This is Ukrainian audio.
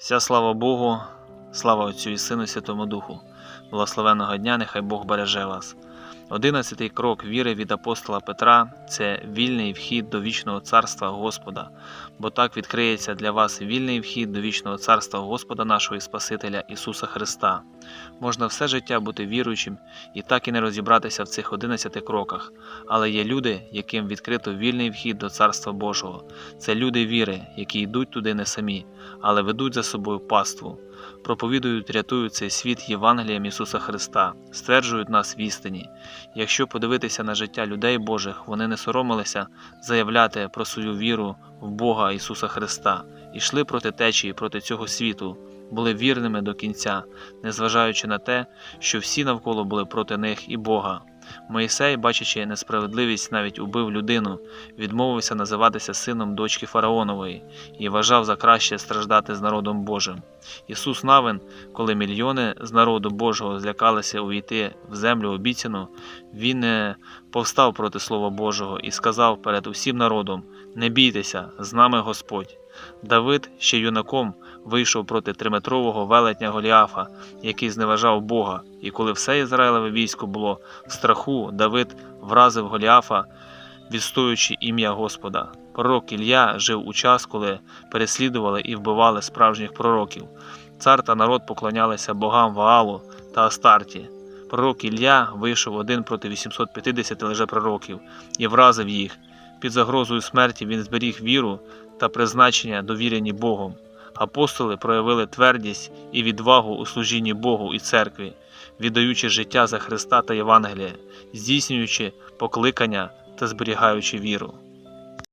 Вся слава Богу, слава Отцю і Сину Святому Духу. Благословенного дня, нехай Бог береже вас. Одинадцятий крок віри від апостола Петра це вільний вхід до вічного царства Господа, бо так відкриється для вас вільний вхід до вічного царства Господа нашого і Спасителя Ісуса Христа. Можна все життя бути віруючим і так і не розібратися в цих одинадцяти кроках, але є люди, яким відкрито вільний вхід до Царства Божого. Це люди віри, які йдуть туди не самі, але ведуть за собою паству, проповідують, рятують цей світ Євангелієм Ісуса Христа, стверджують нас в істині. Якщо подивитися на життя людей Божих, вони не соромилися заявляти про свою віру в Бога Ісуса Христа, йшли проти течії, проти цього світу, були вірними до кінця, незважаючи на те, що всі навколо були проти них і Бога. Моїсей, бачачи несправедливість, навіть убив людину, відмовився називатися сином дочки Фараонової і вважав за краще страждати з народом Божим. Ісус Навин, коли мільйони з народу Божого злякалися увійти в землю обіцяну, він не повстав проти Слова Божого і сказав перед усім народом: Не бійтеся, з нами Господь. Давид ще юнаком вийшов проти триметрового велетня Голіафа, який зневажав Бога, і коли все Ізраїлеве військо було в страху, Давид вразив Голіафа, відстоюючи ім'я Господа. Пророк Ілля жив у час, коли переслідували і вбивали справжніх пророків. Цар та народ поклонялися богам Ваалу та Астарті. Пророк Ілля вийшов один проти 850 лжепророків і вразив їх. Під загрозою смерті він зберіг віру та призначення, довірені Богом. Апостоли проявили твердість і відвагу у служінні Богу і церкві, віддаючи життя за Христа та Євангелія, здійснюючи покликання та зберігаючи віру.